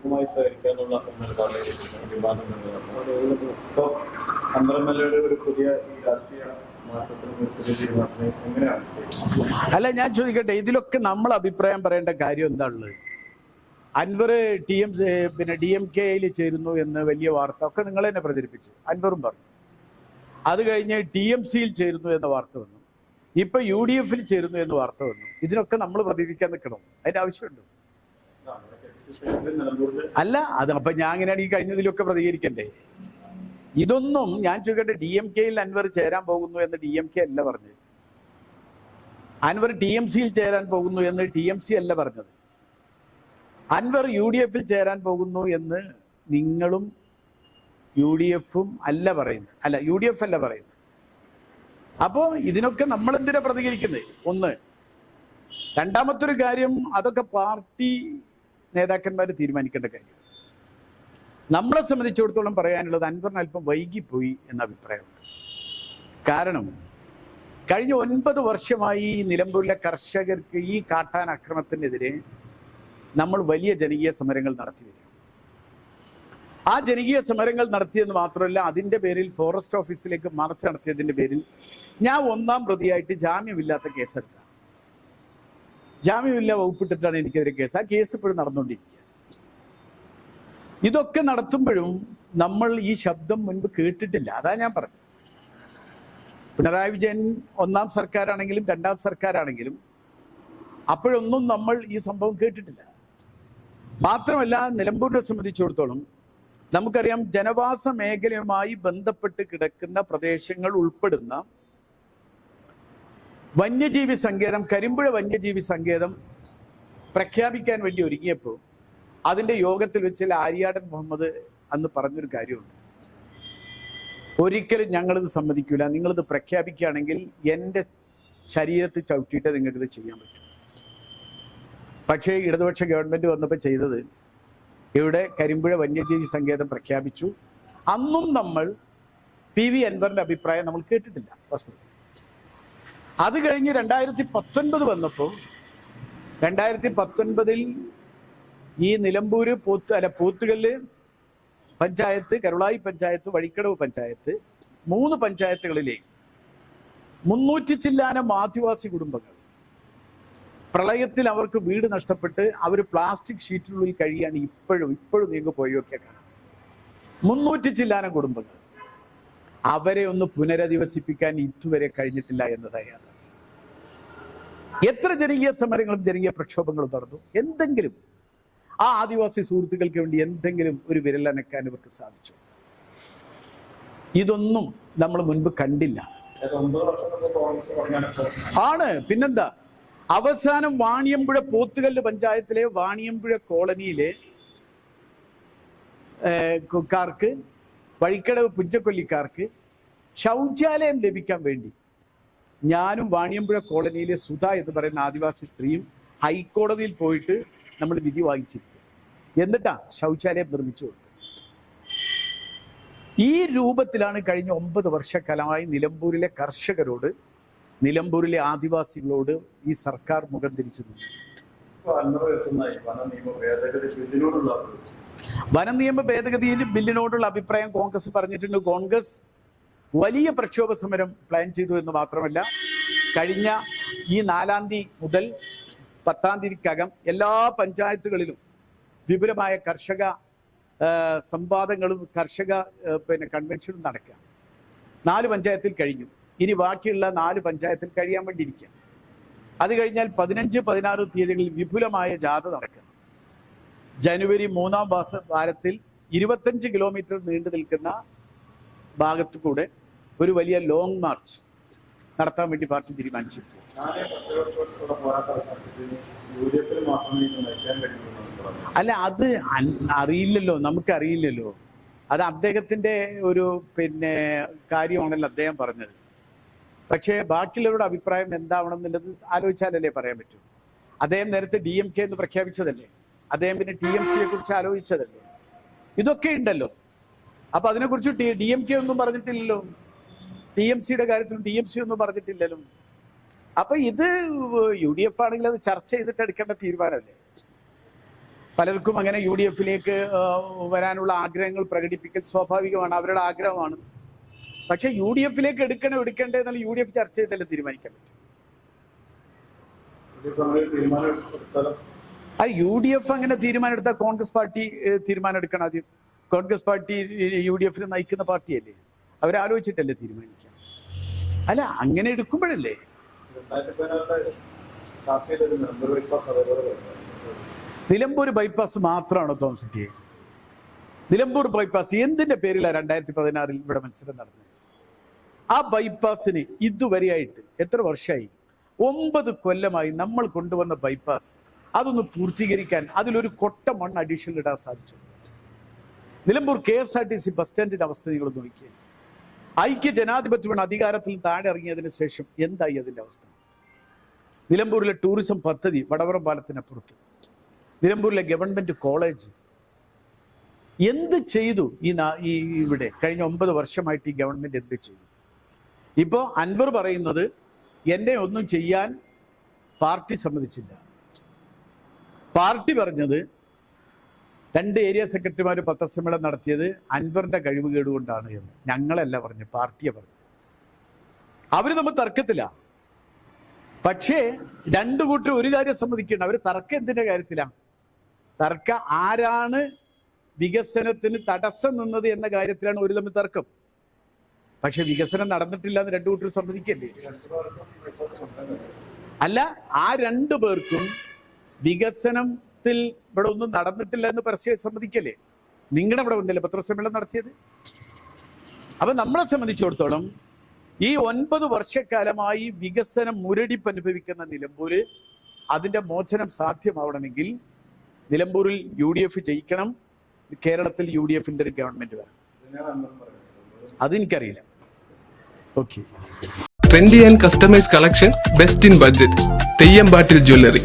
എഫുമായി സഹകരിക്കാനുള്ള നിലപാടിലേക്ക് എം ഒരു പുതിയ രാഷ്ട്രീയ അല്ല ഞാൻ ചോദിക്കട്ടെ ഇതിലൊക്കെ നമ്മൾ അഭിപ്രായം പറയേണ്ട കാര്യം എന്താണുള്ളത്? അൻവർ ടി എം പിന്നെ ഡി എം കെയിൽ ചേരുന്നു എന്ന് വലിയ വാർത്ത ഒക്കെ നിങ്ങൾ തന്നെ പ്രചരിപ്പിച്ചു. അൻവറും പറഞ്ഞു. അത് കഴിഞ്ഞ് ടി എം സിയിൽ ചേരുന്നു എന്ന വാർത്ത വന്നു. ഇപ്പൊ യു ഡി എഫിൽ ചേരുന്നു എന്ന് വാർത്ത വന്നു. ഇതിനൊക്കെ നമ്മൾ പ്രതികരിക്കാൻ നിൽക്കണം. അതിന്റെ ആവശ്യമുണ്ട്. അല്ല അത് അപ്പൊ ഞാൻ അങ്ങനെയാണ് ഈ കഴിഞ്ഞതിലൊക്കെ പ്രതികരിക്കണ്ടേ? ഇതൊന്നും ഞാൻ ചോദിക്കട്ടെ ഡി എം കെയിൽ അൻവർ ചേരാൻ പോകുന്നു എന്ന് ഡി എം കെ അല്ല പറഞ്ഞത്. അൻവർ ടി എം സിയിൽ ചേരാൻ പോകുന്നു എന്ന് ടി എം സി അല്ല പറഞ്ഞത്. അൻവർ യു ഡി എഫിൽ ചേരാൻ പോകുന്നു എന്ന് നിങ്ങളും യു ഡി എഫും അല്ല പറയുന്നത്. അല്ല യു ഡി എഫ് അല്ല പറയുന്നത്. അപ്പോ ഇതിനൊക്കെ നമ്മൾ എന്തിനാ പ്രതികരിക്കുന്നത്? ഒന്ന് രണ്ടാമത്തെ ഒരു കാര്യം അതൊക്കെ പാർട്ടി നേതാക്കന്മാർ തീരുമാനിക്കേണ്ട കാര്യം. നമ്മളെ സംബന്ധിച്ചിടത്തോളം പറയാനുള്ളത് അൻവറിന് അല്പം വൈകിപ്പോയി എന്ന അഭിപ്രായമുണ്ട്. കാരണം കഴിഞ്ഞ ഒൻപത് വർഷമായി നിലമ്പൂരിലെ കർഷകർക്ക് ഈ കാട്ടാൻ അക്രമത്തിനെതിരെ നമ്മൾ വലിയ ജനകീയ സമരങ്ങൾ നടത്തി വരിക. ആ ജനകീയ സമരങ്ങൾ നടത്തിയെന്ന് മാത്രമല്ല അതിന്റെ പേരിൽ ഫോറസ്റ്റ് ഓഫീസിലേക്ക് മാർച്ച് നടത്തിയതിന്റെ പേരിൽ ഞാൻ ഒന്നാം പ്രതിയായിട്ട് ജാമ്യമില്ലാത്ത കേസെടുത്ത ജാമ്യമില്ല വകുപ്പിട്ടിട്ടാണ് എനിക്കെതിരെ കേസ്. ആ കേസ് ഇപ്പോഴും നടന്നുകൊണ്ടിരിക്കുക ഇതൊക്കെ നടത്തുമ്പോഴും നമ്മൾ ഈ ശബ്ദം മുൻപ് കേട്ടിട്ടില്ല. അതാ ഞാൻ പറഞ്ഞു പിണറായി വിജയൻ ഒന്നാം സർക്കാരാണെങ്കിലും രണ്ടാം സർക്കാരാണെങ്കിലും അപ്പോഴൊന്നും നമ്മൾ ഈ സംഭവം കേട്ടിട്ടില്ല. മാത്രമല്ല നിലമ്പൂരിനെ സംബന്ധിച്ചിടത്തോളം നമുക്കറിയാം ജനവാസ മേഖലയുമായി ബന്ധപ്പെട്ട് കിടക്കുന്ന പ്രദേശങ്ങൾ ഉൾപ്പെടുന്ന വന്യജീവി സങ്കേതം കരിമ്പുഴ വന്യജീവി സങ്കേതം പ്രഖ്യാപിക്കാൻ വേണ്ടി ഒരുങ്ങിയപ്പോൾ അതിന്റെ യോഗത്തിൽ വെച്ച് ആര്യാടൻ മുഹമ്മദ് അന്ന് പറഞ്ഞൊരു കാര്യമുണ്ട്. ഒരിക്കലും ഞങ്ങളിത് സമ്മതിക്കില്ല നിങ്ങളിത് പ്രഖ്യാപിക്കുകയാണെങ്കിൽ എന്റെ ശരീരത്തിൽ ചവിട്ടിയിട്ട് നിങ്ങൾക്കിത് ചെയ്യാൻ പറ്റും. പക്ഷേ ഇടതുപക്ഷ ഗവൺമെന്റ് വന്നപ്പോൾ ചെയ്തത് ഇവിടെ കരിമ്പുഴ വന്യജീവി സങ്കേതം പ്രഖ്യാപിച്ചു. അന്നും നമ്മൾ പി വി അൻവറിന്റെ അഭിപ്രായം നമ്മൾ കേട്ടിട്ടില്ല വസ്തു അത് കഴിഞ്ഞ് രണ്ടായിരത്തി പത്തൊൻപത് വന്നപ്പോൾ രണ്ടായിരത്തി പത്തൊൻപതിൽ ഈ നിലമ്പൂര് പോത്ത് അല്ല പോത്തുകല്ല് പഞ്ചായത്ത് കരുളായി പഞ്ചായത്ത് വഴിക്കടവ് പഞ്ചായത്ത് മൂന്ന് പഞ്ചായത്തുകളിലെ മുന്നൂറ്റി ചില്ലാനം ആദിവാസി കുടുംബങ്ങൾ പ്രളയത്തിൽ അവർക്ക് വീട് നഷ്ടപ്പെട്ട് അവർ പ്ലാസ്റ്റിക് ഷീറ്റിനുള്ളിൽ കഴിയാണ് ഇപ്പോഴും ഇപ്പോഴും നീങ്ങി പോയൊക്കെ കാണാം. മുന്നൂറ്റി ചില്ലാനം കുടുംബങ്ങൾ. അവരെ ഒന്ന് പുനരധിവസിപ്പിക്കാൻ ഇതുവരെ കഴിഞ്ഞിട്ടില്ല യാഥാർത്ഥ്യം എത്ര ജനകീയ സമരങ്ങളും ജനകീയ പ്രക്ഷോഭങ്ങളും നടന്നു? എന്തെങ്കിലും. ആ ആദിവാസി സുഹൃത്തുക്കൾക്ക് വേണ്ടി എന്തെങ്കിലും ഒരു വിരലനക്കാൻ ഇവർക്ക് സാധിച്ചു. ഇതൊന്നും നമ്മൾ മുൻപ് കണ്ടില്ല. ആണ്. പിന്നെന്താ? അവസാനം വാണിയമ്പുഴ പോത്തുകല്ല് പഞ്ചായത്തിലെ വാണിയമ്പുഴ കോളനിയിലെ കാർക്ക് വഴിക്കടവ് പുഞ്ചക്കൊല്ലിക്കാർക്ക് ശൗചാലയം ലഭിക്കാൻ വേണ്ടി ഞാനും വാണിയമ്പുഴ കോളനിയിലെ സുധ എന്ന് പറയുന്ന ആദിവാസി സ്ത്രീയും ഹൈക്കോടതിയിൽ പോയിട്ട് നമ്മൾ വിധി വാങ്ങിച്ചിരിക്കും എന്നിട്ടാ ശൗചാലയം നിർമ്മിച്ചു കൊടുക്കും ഈ രൂപത്തിലാണ് കഴിഞ്ഞ ഒമ്പത് വർഷക്കാലമായി നിലമ്പൂരിലെ കർഷകരോട് നിലമ്പൂരിലെ ആദിവാസികളോട് ഈ സർക്കാർ മുഖം തിരിച്ചു നിന്നു വന നിയമ ഭേദഗതി വന നിയമ ഭേദഗതിയിൽ ബില്ലിനോടുള്ള അഭിപ്രായം കോൺഗ്രസ് പറഞ്ഞിട്ടുണ്ട്. കോൺഗ്രസ് വലിയ പ്രക്ഷോഭ സമരം പ്ലാൻ ചെയ്തു എന്ന് മാത്രമല്ല കഴിഞ്ഞ ഈ നാലാം തീയതി മുതൽ പത്താം തീയതിക്കകം എല്ലാ പഞ്ചായത്തുകളിലും വിപുലമായ കർഷക സംവാദങ്ങളും കർഷക പിന്നെ കൺവെൻഷനും നടക്കുക. നാല് പഞ്ചായത്തിൽ കഴിഞ്ഞു. ഇനി ബാക്കിയുള്ള നാല് പഞ്ചായത്തിൽ കഴിയാൻ വേണ്ടി ഇരിക്കുക. അത് കഴിഞ്ഞാൽ പതിനഞ്ച് പതിനാറ് തീയതികളിൽ വിപുലമായ ജാഥ നടക്കുക. ജനുവരി മൂന്നാം മാസ വാരത്തിൽ ഇരുപത്തഞ്ച് കിലോമീറ്റർ നീണ്ടു നിൽക്കുന്ന ഭാഗത്തു കൂടെ ഒരു വലിയ ലോങ് മാർച്ച് നടത്താൻ വേണ്ടി പാർട്ടി തീരുമാനിച്ചു. അല്ല അത് അറിയില്ലല്ലോ നമുക്ക് അറിയില്ലല്ലോ അത് അദ്ദേഹത്തിന്റെ ഒരു പിന്നെ കാര്യമാണല്ലോ അദ്ദേഹം പറഞ്ഞത്. പക്ഷേ ബാക്കിയുള്ളവരുടെ അഭിപ്രായം എന്താവണം എന്നുള്ളത് ആലോചിച്ചാലല്ലേ പറയാൻ പറ്റൂ. അദ്ദേഹം നേരത്തെ ഡി എം കെ എന്ന് പ്രഖ്യാപിച്ചതല്ലേ? അദ്ദേഹം പിന്നെ ടി എം സിയെ കുറിച്ച് ആലോചിച്ചതല്ലേ? ഇതൊക്കെ ഉണ്ടല്ലോ. അപ്പൊ അതിനെക്കുറിച്ച് ഡി എം കെ ഒന്നും പറഞ്ഞിട്ടില്ലല്ലോ. ടി എം സിയുടെ കാര്യത്തിലും ടി എം സി ഒന്നും പറഞ്ഞിട്ടില്ലല്ലോ. അപ്പൊ ഇത് യു ഡി എഫ് ആണെങ്കിൽ അത് ചർച്ച ചെയ്തിട്ട് എടുക്കേണ്ട തീരുമാനമല്ലേ? പലർക്കും അങ്ങനെ യു ഡി എഫിലേക്ക് വരാനുള്ള ആഗ്രഹങ്ങൾ പ്രകടിപ്പിക്കൽ സ്വാഭാവികമാണ് അവരുടെ ആഗ്രഹമാണ്. പക്ഷെ യു ഡി എഫിലേക്ക് എടുക്കണോ എടുക്കണ്ടേ എന്നാൽ യു ഡി എഫ് ചർച്ച ചെയ്തല്ലേ തീരുമാനിക്കാൻ പറ്റും? യു ഡി എഫ് അങ്ങനെ തീരുമാനമെടുത്താൽ കോൺഗ്രസ് പാർട്ടി തീരുമാനം എടുക്കണം ആദ്യം. കോൺഗ്രസ് പാർട്ടി യു ഡി എഫിനെ നയിക്കുന്ന പാർട്ടിയല്ലേ? അവരാലോചിച്ചിട്ടല്ലേ തീരുമാനിക്കുക? അല്ല അങ്ങനെ എടുക്കുമ്പോഴല്ലേ. നിലമ്പൂർ ബൈപ്പാസ് മാത്രമാണോ തോമസിറ്റി നിലമ്പൂർ ബൈപ്പാസ് എന്തിന്റെ പേരിലാണ് രണ്ടായിരത്തി പതിനാറിൽ ഇവിടെ മത്സരം നടന്നത്? ആ ബൈപ്പാസിന് ഇതുവരെയായിട്ട് എത്ര വർഷമായി? ഒമ്പത് കൊല്ലമായി നമ്മൾ കൊണ്ടുവന്ന ബൈപ്പാസ് അതൊന്ന് പൂർത്തീകരിക്കാൻ അതിലൊരു കൊട്ട മണ്ണ് അഡീഷണൽ ഇടാൻ സാധിച്ചു. Nilambur K S R T C bus സ്റ്റാൻഡിന്റെ അവസ്ഥ നിങ്ങൾ നോക്കിയേ. ഐക്യ ജനാധിപത്യമാണ് അധികാരത്തിൽ താഴെ ഇറങ്ങിയതിന് ശേഷം എന്തായി അതിന്റെ അവസ്ഥ? നിലമ്പൂരിലെ ടൂറിസം പദ്ധതി വടവറം പാലത്തിനപ്പുറത്ത് നിലമ്പൂരിലെ ഗവൺമെന്റ് കോളേജ് എന്ത് ചെയ്തു ഈ ഈ ഇവിടെ? കഴിഞ്ഞ ഒമ്പത് വർഷമായിട്ട് ഈ ഗവൺമെന്റ് എന്ത് ചെയ്തു? ഇപ്പോ അൻവർ പറയുന്നത് എന്നെ ഒന്നും ചെയ്യാൻ പാർട്ടി സമ്മതിച്ചില്ല. പാർട്ടി പറഞ്ഞത് രണ്ട് ഏരിയ സെക്രട്ടറിമാർ പത്രസമ്മേളനം നടത്തിയത് അൻവറിന്റെ കഴിവ് കേടുകൊണ്ടാണ് എന്ന്. ഞങ്ങളല്ല പറഞ്ഞു പാർട്ടിയെ പറഞ്ഞു. അവർ നമ്മൾ തർക്കത്തില്ല പക്ഷേ രണ്ടു കൂട്ടർ ഒരു കാര്യം സമ്മതിക്കണം അവർ തർക്കം എന്തിന്റെ കാര്യത്തിലാണ് തർക്ക ആരാണ് വികസനത്തിന് തടസ്സം നിന്നത് എന്ന കാര്യത്തിലാണ് ഒരു തമ്മിൽ തർക്കം. പക്ഷെ വികസനം നടന്നിട്ടില്ല എന്ന് രണ്ടു കൂട്ടർ സമ്മതിക്കല്ലേ. അല്ല ആ രണ്ടു പേർക്കും വികസനത്തിൽ ഇവിടെ ഒന്നും നടന്നിട്ടില്ല എന്ന് പരസ്യം സമ്മതിക്കല്ലേ? നിങ്ങളുടെ ഇവിടെ വന്നില്ലേ പത്രസമ്മേളനം നടത്തിയത്? അപ്പൊ നമ്മളെ സംബന്ധിച്ചിടത്തോളം ഈ ഒൻപത് വർഷക്കാലമായി വികസനം മുരടിപ്പ് അനുഭവിക്കുന്ന നിലമ്പൂര് അതിന്റെ മോചനം സാധ്യമാവണമെങ്കിൽ നിലമ്പൂരിൽ യു ഡി എഫ് ജയിക്കണം കേരളത്തിൽ യു ഡി എഫിന്റെ ഒരു ഗവൺമെന്റ് വരണം അതെനിക്കറിയില്ല. Okay. Trendy and customise collection best in budget തെയ്യമ്പാട്ടിൽ jewellery.